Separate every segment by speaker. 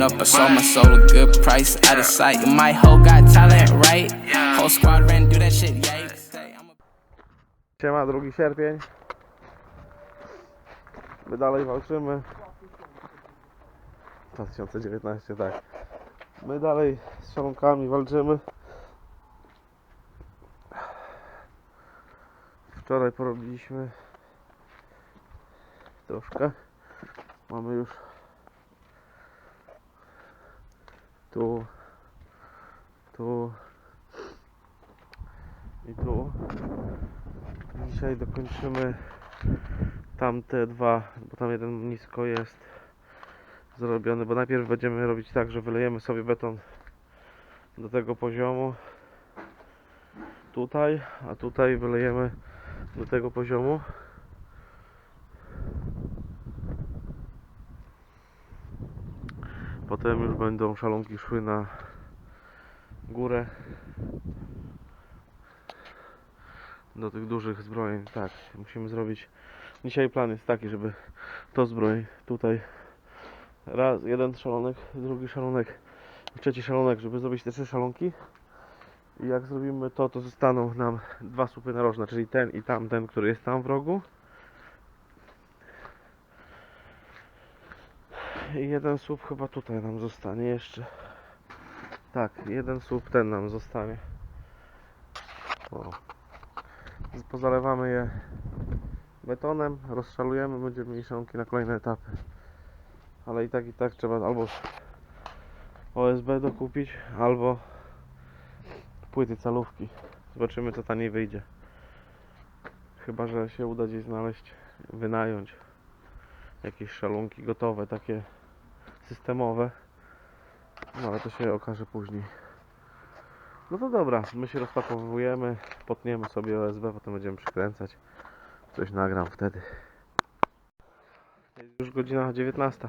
Speaker 1: Pulling up, I sold my soul a good price, out of sight. My got talent, right? Whole squad ran do that shit.
Speaker 2: Siema, 2 sierpień. My dalej walczymy. 2019, tak. My dalej z szalonkami walczymy. Wczoraj porobiliśmy troszkę. Mamy już tu, tu. I tu. Dzisiaj dokończymy tamte dwa, bo tam jeden nisko jest zrobiony, bo najpierw będziemy robić tak, że wylejemy sobie beton do tego poziomu. Tutaj, a tutaj wylejemy do tego poziomu potem już będą szalonki szły na górę do tych dużych zbrojeń. Tak, musimy zrobić. Dzisiaj plan jest taki, żeby to zbroj tutaj raz, jeden szalonek, drugi szalonek, trzeci szalonek, żeby zrobić te trzy szalonki. I jak zrobimy to, to zostaną nam dwa słupy narożne, czyli ten i tamten, który jest tam w rogu. Jeden słup chyba tutaj nam zostanie jeszcze. Tak, jeden słup ten nam zostanie. O pozalewamy je betonem, rozszalujemy, będziemy szalonki na kolejne etapy. Ale i tak i tak trzeba albo OSB dokupić, albo płyty calówki. Zobaczymy co taniej wyjdzie. Chyba, że się uda gdzieś znaleźć, wynająć jakieś szalunki gotowe, takie systemowe. No ale to się okaże później. No to dobra, my się rozpakowujemy, potniemy sobie OSB, potem będziemy przykręcać. Coś nagram wtedy. Jest już godzina 19.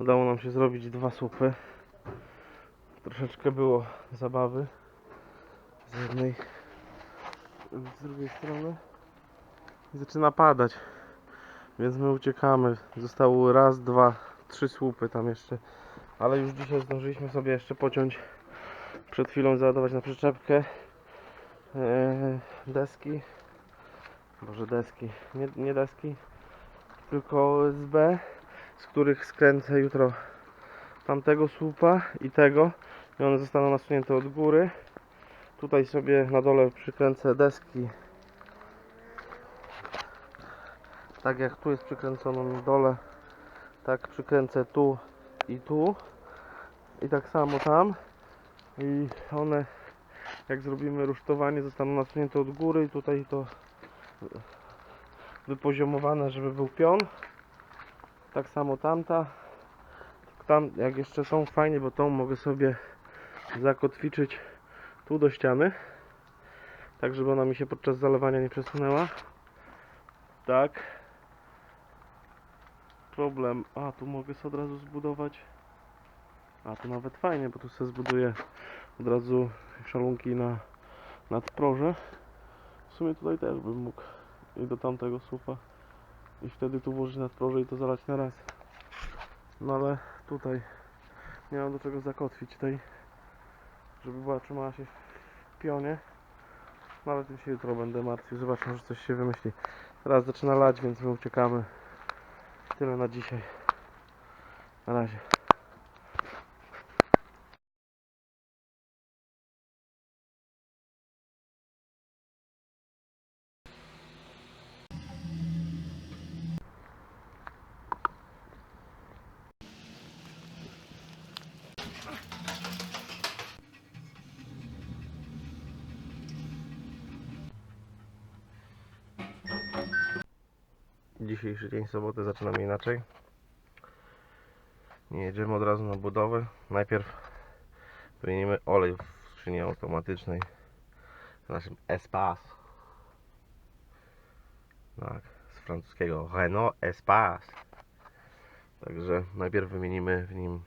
Speaker 2: Udało nam się zrobić dwa słupy. Troszeczkę było zabawy z jednej, z drugiej strony. Zaczyna padać, więc my uciekamy. Zostało raz, dwa, trzy słupy tam jeszcze. Ale już dzisiaj zdążyliśmy sobie jeszcze pociąć przed chwilą załadować na przyczepkę e, deski. Może deski, nie, nie deski tylko OSB z których skręcę jutro tamtego słupa i tego. I one zostaną nasunięte od góry. Tutaj sobie na dole przykręcę deski. Tak jak tu jest przykręcone na dole tak przykręcę tu i tu. I tak samo tam. I one jak zrobimy rusztowanie zostaną nasunięte od góry. I tutaj to wypoziomowane żeby był pion. Tak samo tamta. Tam jak jeszcze są fajnie bo tą mogę sobie zakotwiczyć tu do ściany. Tak żeby ona mi się podczas zalewania nie przesunęła. Tak problem a tu mogę sobie od razu zbudować a to nawet fajnie, bo tu sobie zbuduję od razu szalunki na nadproże. W sumie tutaj też bym mógł i do tamtego słupa i wtedy tu włożyć nadproże i to zalać na raz. No ale tutaj nie mam do czego zakotwić tej, żeby była trzymała się w pionie. No ale tym się jutro będę martwił, zobaczmy, że coś się wymyśli. Teraz zaczyna lać, więc my uciekamy. Tyle na dzisiaj. Na razie. Dzisiejszy dzień soboty zaczynamy inaczej. Nie jedziemy od razu na budowę. Najpierw wymienimy olej w skrzyni automatycznej w naszym Espace. Tak, z francuskiego Renault Espace. Także najpierw wymienimy w nim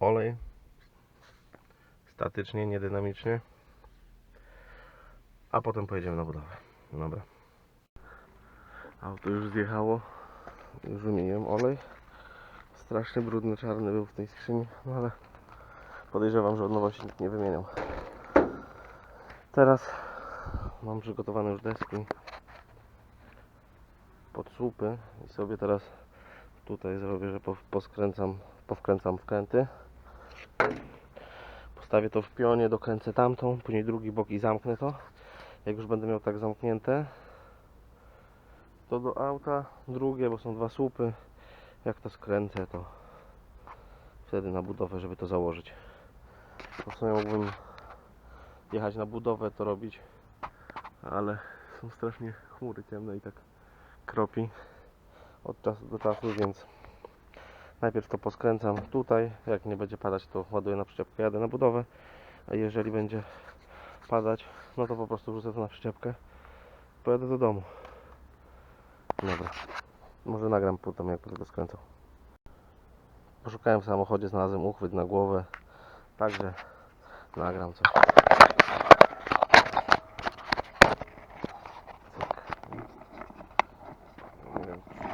Speaker 2: olej statycznie, niedynamicznie, a potem pojedziemy na budowę. Dobra. Auto już zjechało. Już wymieniłem olej. Strasznie brudny, czarny był w tej skrzyni, no ale podejrzewam, że od nowości nikt nie wymieniał. Teraz mam przygotowane już deski pod słupy i sobie teraz tutaj zrobię, że po- poskręcam, powkręcam wkręty. Postawię to w pionie, dokręcę tamtą, później drugi bok i zamknę to. Jak już będę miał tak zamknięte, to do auta drugie, bo są dwa słupy. Jak to skręcę, to wtedy na budowę, żeby to założyć. To mógłbym jechać na budowę, to robić, ale są strasznie chmury ciemne i tak kropi od czasu do czasu, więc najpierw to poskręcam tutaj, jak nie będzie padać to ładuję na przyczepkę, jadę na budowę, a jeżeli będzie padać, no to po prostu wrzucę to na przyczepkę, pojadę do domu. Dobra, może nagram potem jak będę to skręcał. Poszukałem w samochodzie, znalazłem uchwyt na głowę, także nagram coś.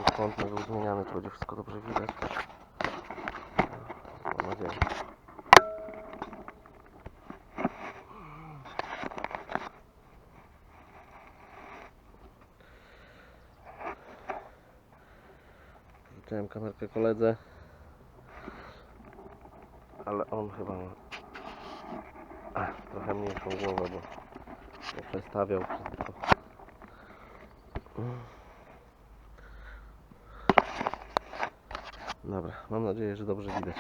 Speaker 2: Czy kąt był zmieniany, czy będzie wszystko dobrze widać. Mam nadzieję. Rzuciłem kamerkę koledze, ale on chyba ma Ach, trochę mniejszą głowę, bo, bo przestawiał wszystko. Dobra, mam nadzieję, że dobrze widać.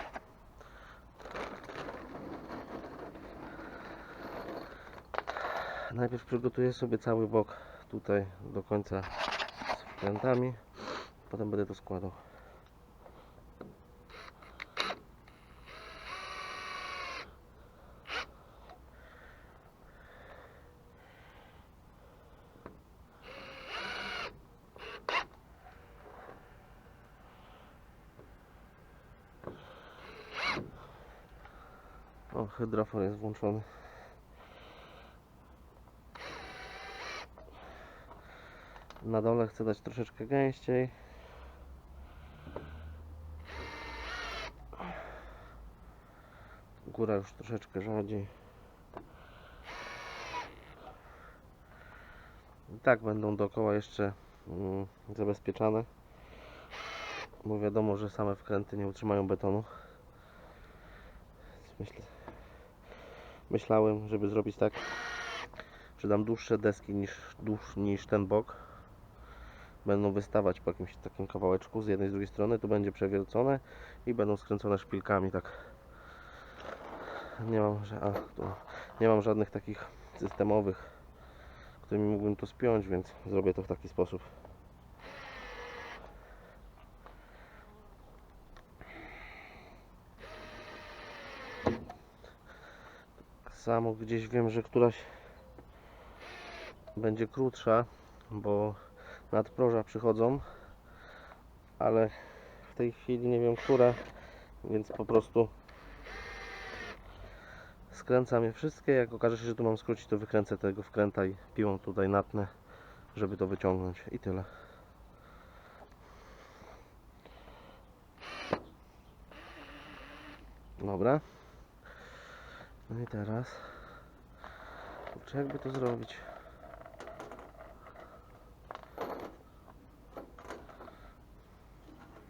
Speaker 2: Najpierw przygotuję sobie cały bok tutaj do końca z wkrętami, potem będę to składał. O, hydrafor jest włączony. Na dole chcę dać troszeczkę gęściej. Góra już troszeczkę rzadziej. I tak będą dookoła jeszcze mm, zabezpieczane. Bo wiadomo, że same wkręty nie utrzymają betonu. Myślę, myślałem, żeby zrobić tak, że dam dłuższe deski niż, dłuż, niż ten bok. Będą wystawać po jakimś takim kawałeczku z jednej z drugiej strony, to będzie przewiercone i będą skręcone szpilkami, tak. Nie mam, a, tu, nie mam żadnych takich systemowych, którymi mógłbym to spiąć, więc zrobię to w taki sposób. Samo gdzieś wiem, że któraś będzie krótsza, bo nadproża przychodzą, ale w tej chwili nie wiem, która, więc po prostu skręcam je wszystkie. Jak okaże się, że tu mam skrócić, to wykręcę tego wkręta i piłą tutaj natnę, żeby to wyciągnąć i tyle. Dobra. No i teraz kurczę, jakby to zrobić?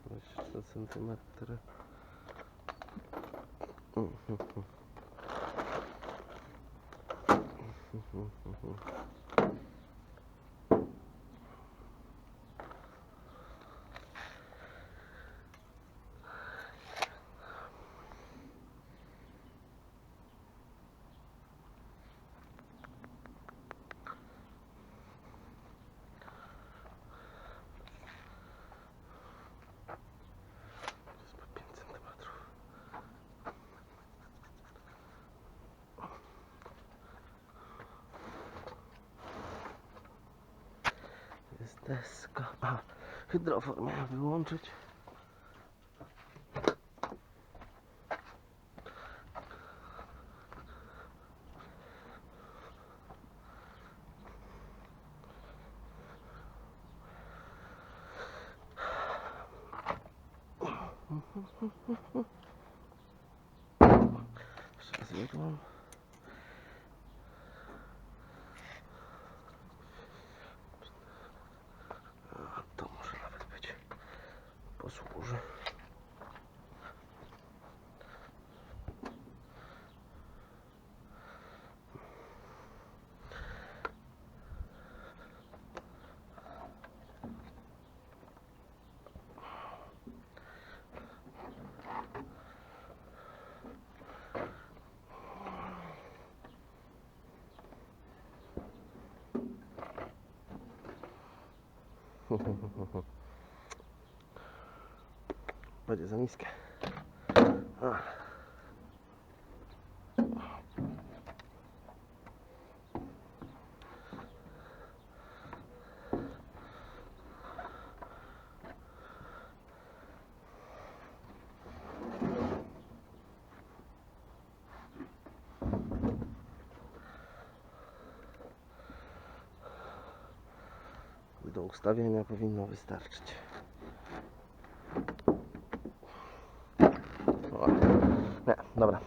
Speaker 2: Dwadzieścia centymetry. Mhm. Jest Deska. A, hydrofor miałem wyłączyć. раз хуже. Хо-хо-хо-хо. Będzie za niskie. A. Do ustawienia powinno wystarczyć. Dobra.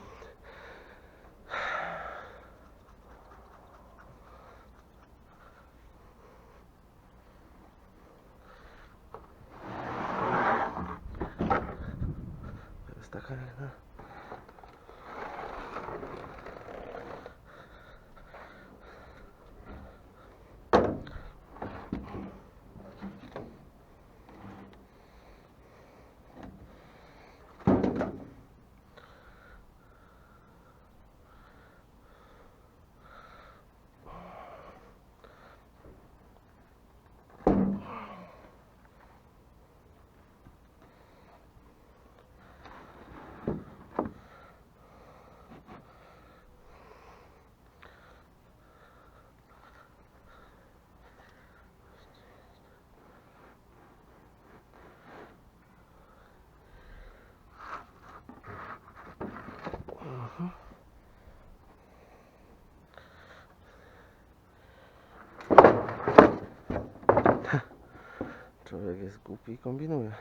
Speaker 2: Człowiek jest głupi i kombinuje.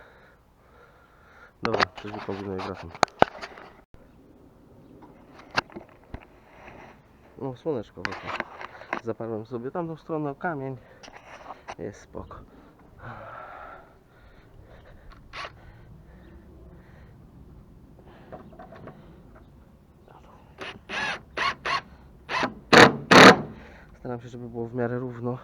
Speaker 2: Dobra, coś wykombinuję, wracam. No, słoneczko wyszło. Zaparłem sobie tamtą stronę kamień. Jest spoko. Staram się, żeby było w miarę równo.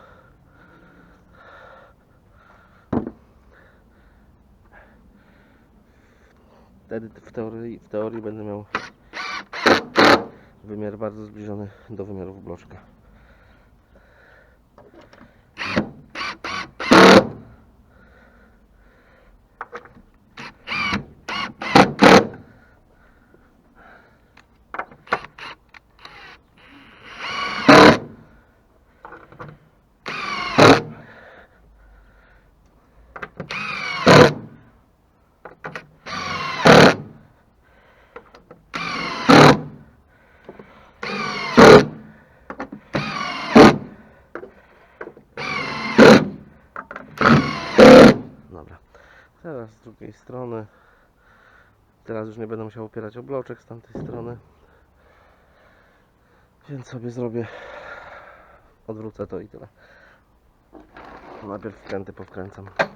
Speaker 2: Wtedy w teorii, w teorii będę miał wymiar bardzo zbliżony do wymiarów bloczka. Dobra. Teraz z drugiej strony. Teraz już nie będę musiał opierać o bloczek z tamtej strony. Więc sobie zrobię. Odwrócę to i tyle. Najpierw wkręty powkręcam.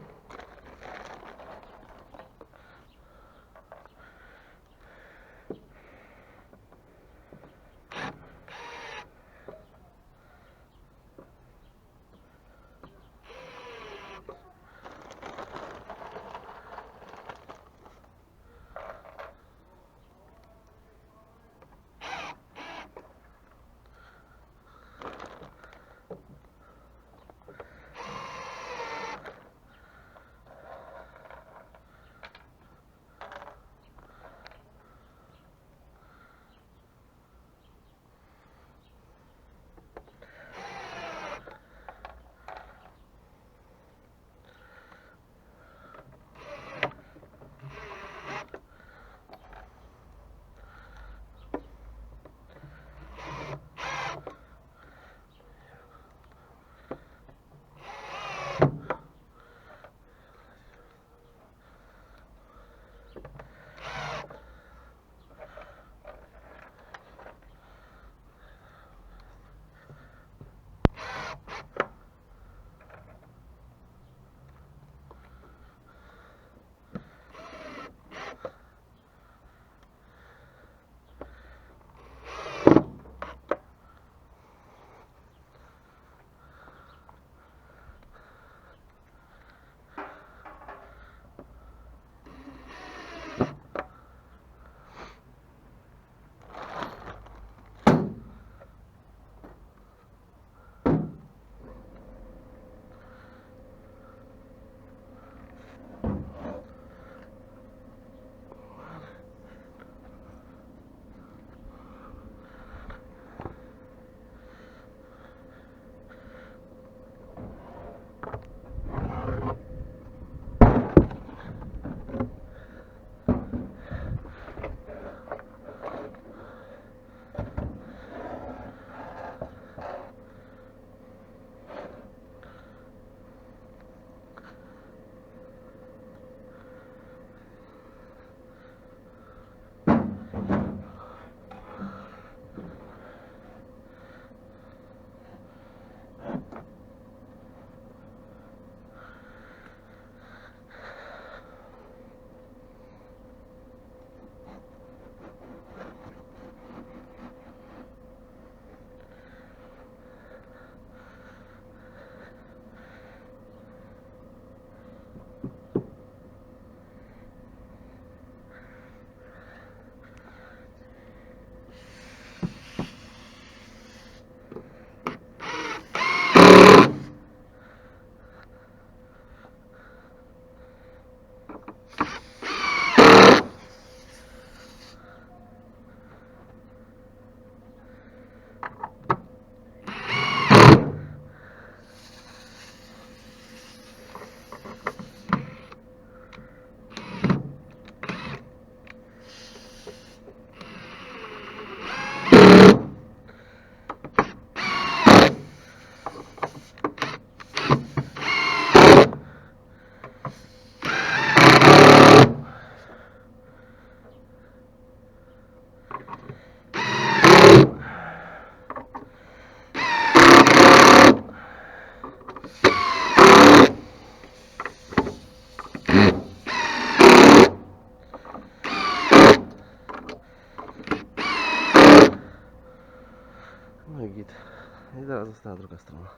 Speaker 2: I teraz została druga strona.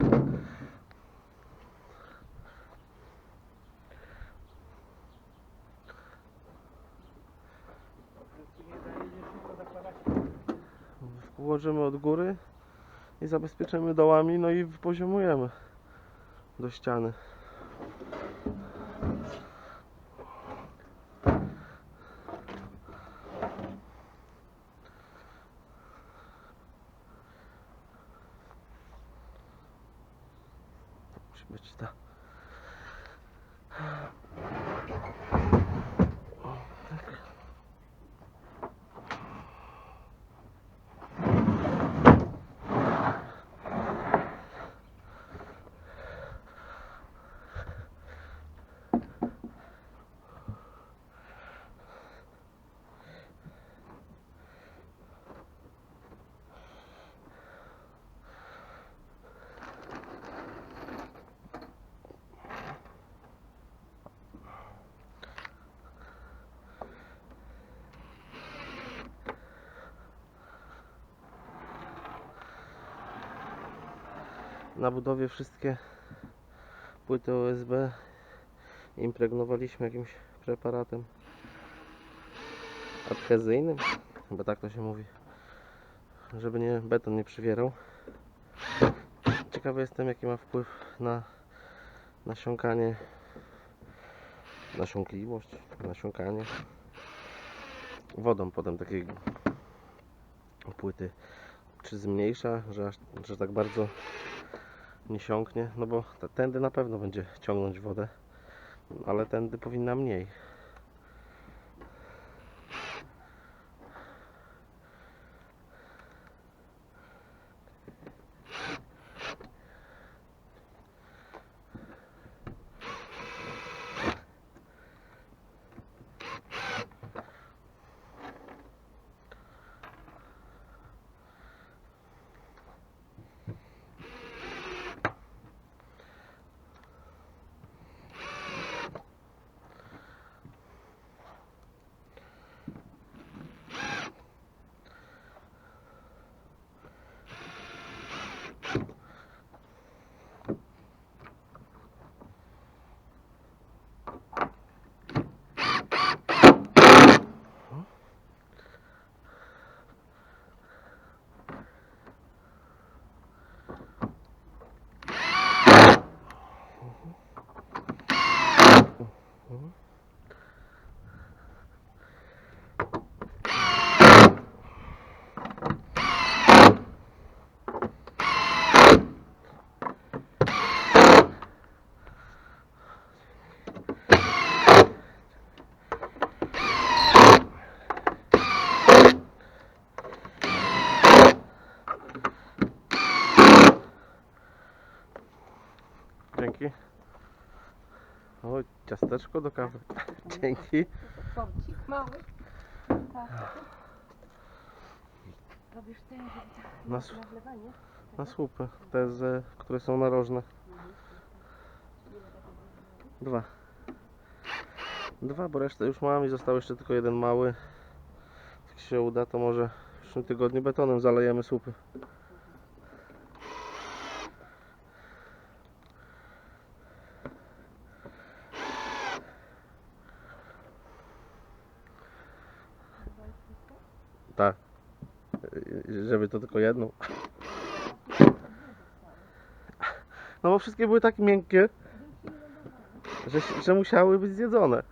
Speaker 2: Ułożymy od góry i zabezpieczymy dołami, no i poziomujemy do ściany. To musi być ta. Na budowie wszystkie płyty USB impregnowaliśmy jakimś preparatem adhezyjnym, chyba tak to się mówi, żeby nie beton nie przywierał. Ciekawy jestem jaki ma wpływ na nasiąkanie, nasiąkliwość, nasiąkanie wodą potem takiej płyty. Czy zmniejsza, że, aż, że tak bardzo nie siąknie, no bo tędy na pewno będzie ciągnąć wodę, ale tędy powinna mniej. Dzięki. O, ciasteczko do kawy. Dzięki.
Speaker 3: Torcik mały. Tak. Robisz ten, żeby tak
Speaker 2: na
Speaker 3: wlewanie?
Speaker 2: Na słupy, te, z, które są narożne. Dwa. Dwa, bo resztę już mam i został jeszcze tylko jeden mały. Jak się uda, to może w przyszłym tygodniu betonem zalejemy słupy. Tak. Y, Żeby to tylko jedną. No bo wszystkie były tak miękkie, że, że musiały być zjedzone.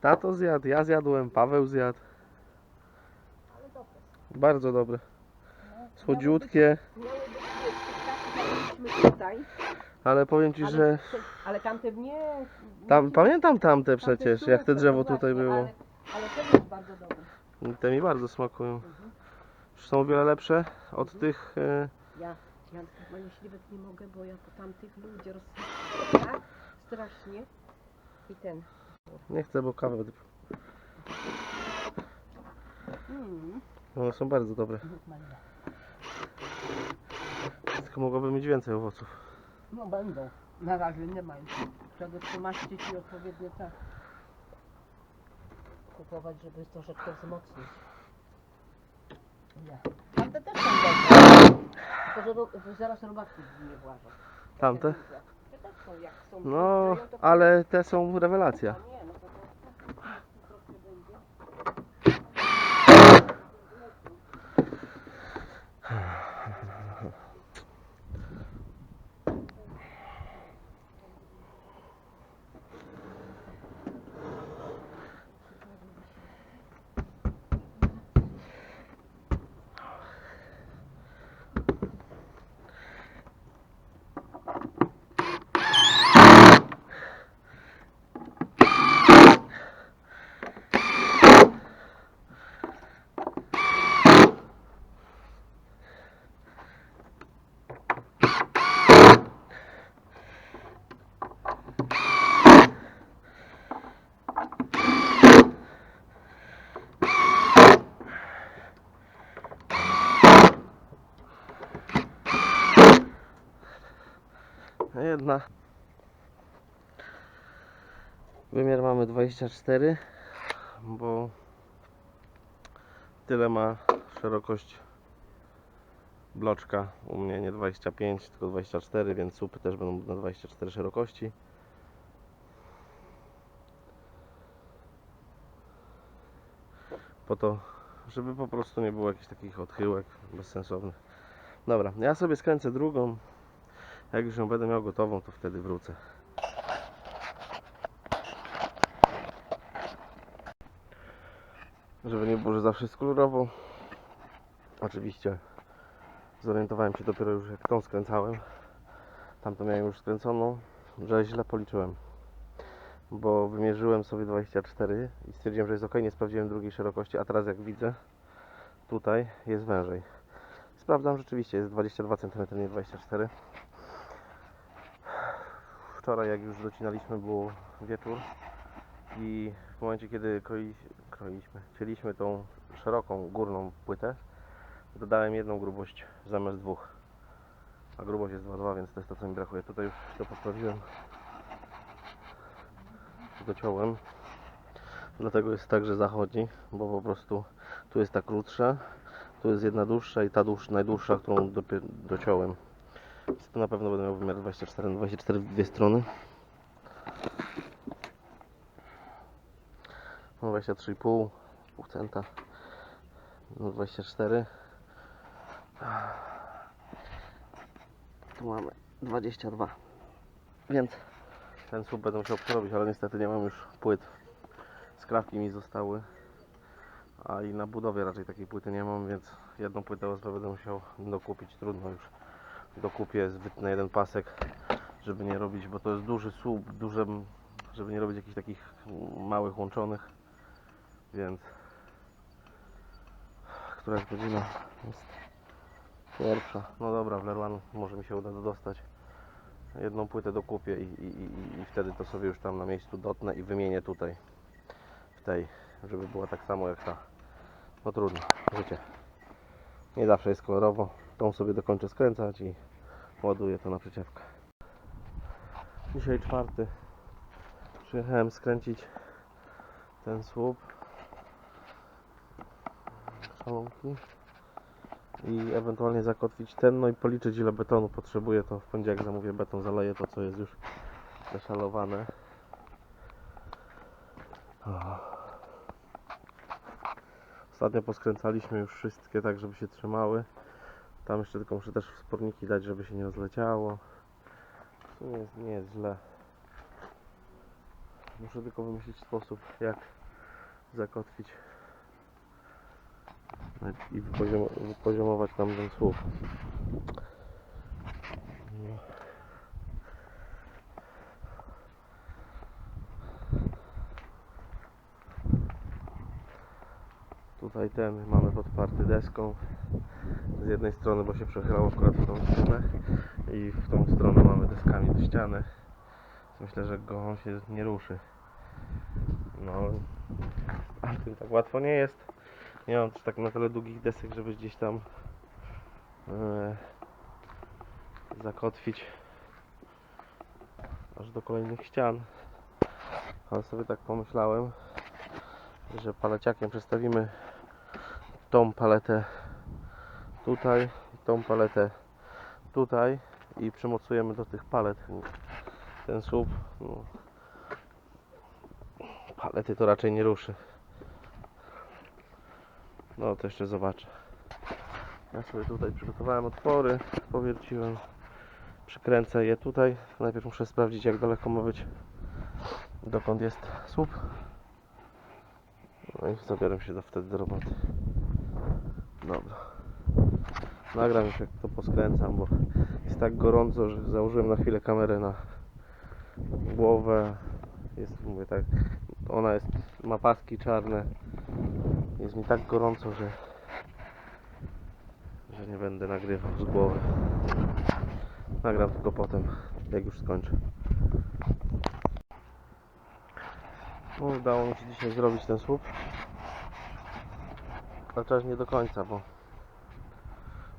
Speaker 2: Tato zjadł, ja zjadłem, Paweł zjadł. Bardzo dobre. Słodziutkie, ale powiem Ci, że
Speaker 3: ale tamte nie.
Speaker 2: tam, pamiętam tamte przecież, jak te drzewo tutaj było.
Speaker 3: Ale, ale to jest bardzo dobre.
Speaker 2: Te mi bardzo smakują. Są o wiele lepsze od tych e,
Speaker 3: Ja, ja normalnie śliwek nie mogę, bo ja po tamtych ludzie rozsypię tak strasznie. I ten.
Speaker 2: Nie chcę, bo kawę.
Speaker 3: Mm.
Speaker 2: One są bardzo dobre. Tylko mogłoby mieć więcej owoców.
Speaker 3: No będą. Na razie nie mają. Trzeba dotrzymaścić i odpowiednio tak. kupować, żeby troszeczkę wzmocnić. Nie. Tamte też są dobre. Tylko, że ro- że zaraz robaczki nie włażą.
Speaker 2: Tamte?
Speaker 3: Te też są, jak są
Speaker 2: No, ale te są rewelacja.
Speaker 3: A nie,
Speaker 2: Jedna. Wymiar mamy 24, bo tyle ma szerokość bloczka. U mnie nie 25, tylko 24, więc słupy też będą na 24 szerokości. Po to, żeby po prostu nie było jakichś takich odchyłek bezsensownych. Dobra, ja sobie skręcę drugą. Jak już ją będę miał gotową, to wtedy wrócę. Żeby nie było, że zawsze jest kolorowo. Oczywiście zorientowałem się dopiero już jak tą skręcałem. Tamtą miałem już skręconą, że źle policzyłem. Bo wymierzyłem sobie 24 i stwierdziłem, że jest ok, nie sprawdziłem drugiej szerokości, a teraz jak widzę, tutaj jest wężej. Sprawdzam, rzeczywiście jest 22 cm, nie 24 wczoraj jak już docinaliśmy było wieczór i w momencie kiedy kroi, kroiliśmy, cieliśmy tą szeroką górną płytę dodałem jedną grubość zamiast dwóch. A grubość jest 2,2 więc to jest to co mi brakuje. Tutaj już to poprawiłem dociąłem dlatego jest tak, że zachodzi bo po prostu tu jest ta krótsza tu jest jedna dłuższa i ta dłuższa, najdłuższa, którą dopie- dociąłem to na pewno będę miał wymiar 24 na 24 w dwie strony. No 23,5 pół centa. No 24. Tu mamy 22. Więc ten słup będę musiał przerobić, ale niestety nie mam już płyt. Skrawki mi zostały. A i na budowie raczej takiej płyty nie mam, więc jedną płytę OSB będę musiał dokupić. Trudno już dokupię na jeden pasek, żeby nie robić, bo to jest duży słup, duże, żeby nie robić jakichś takich małych łączonych, więc która jest godzina? Jest pierwsza. No dobra, w Leroy może mi się uda dostać. Jedną płytę dokupię i, i, i, i wtedy to sobie już tam na miejscu dotnę i wymienię tutaj w tej, żeby była tak samo jak ta. No trudno, życie. Nie zawsze jest kolorowo. Tą sobie dokończę skręcać i ładuję to na przyczepkę. Dzisiaj czwarty. Przyjechałem skręcić ten słup. Szalonki. I ewentualnie zakotwić ten, no i policzyć ile betonu potrzebuję. To w poniedziałek zamówię beton, zaleję to co jest już zaszalowane. Ostatnio poskręcaliśmy już wszystkie tak, żeby się trzymały. Tam jeszcze tylko muszę też wsporniki dać, żeby się nie rozleciało. To nie jest, nie jest źle. Muszę tylko wymyślić sposób, jak zakotwić i wypoziom, wypoziomować tam ten słup. Tutaj ten mamy podparty deską z jednej strony, bo się przechylało akurat w tą stronę i w tą stronę mamy deskami do ściany. Myślę, że go on się nie ruszy. No, ale tym tak łatwo nie jest. Nie mam tak na tyle długich desek, żeby gdzieś tam e, zakotwić aż do kolejnych ścian. Ale sobie tak pomyślałem, że paleciakiem przestawimy tą paletę tutaj, tą paletę tutaj i przymocujemy do tych palet ten słup. No, palety to raczej nie ruszy. No to jeszcze zobaczę. Ja sobie tutaj przygotowałem otwory, powierciłem. Przykręcę je tutaj. Najpierw muszę sprawdzić jak daleko ma być dokąd jest słup. No i zabiorę się do, wtedy do roboty. Dobra. Nagram już jak to poskręcam, bo jest tak gorąco, że założyłem na chwilę kamerę na głowę. Jest, mówię tak, ona jest, ma paski czarne. Jest mi tak gorąco, że, że nie będę nagrywał z głowy. Nagram tylko potem, jak już skończę. No, udało mi się dzisiaj zrobić ten słup. Chociaż nie do końca, bo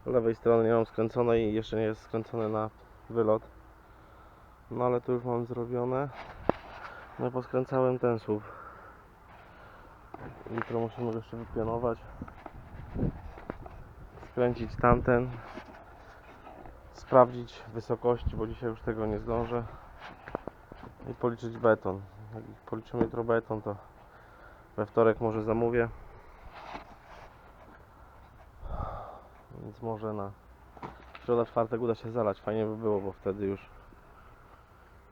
Speaker 2: lewej strony nie mam skręcone i jeszcze nie jest skręcone na wylot. No ale to już mam zrobione. No poskręcałem ten słup. Jutro musimy go jeszcze wypionować. Skręcić tamten. Sprawdzić wysokości, bo dzisiaj już tego nie zdążę. I policzyć beton. Jak policzymy jutro beton, to we wtorek może zamówię. Więc może na środa, czwartek uda się zalać. Fajnie by było, bo wtedy już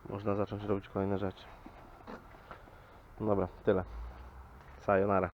Speaker 2: można zacząć robić kolejne rzeczy. Dobra, tyle. Sayonara.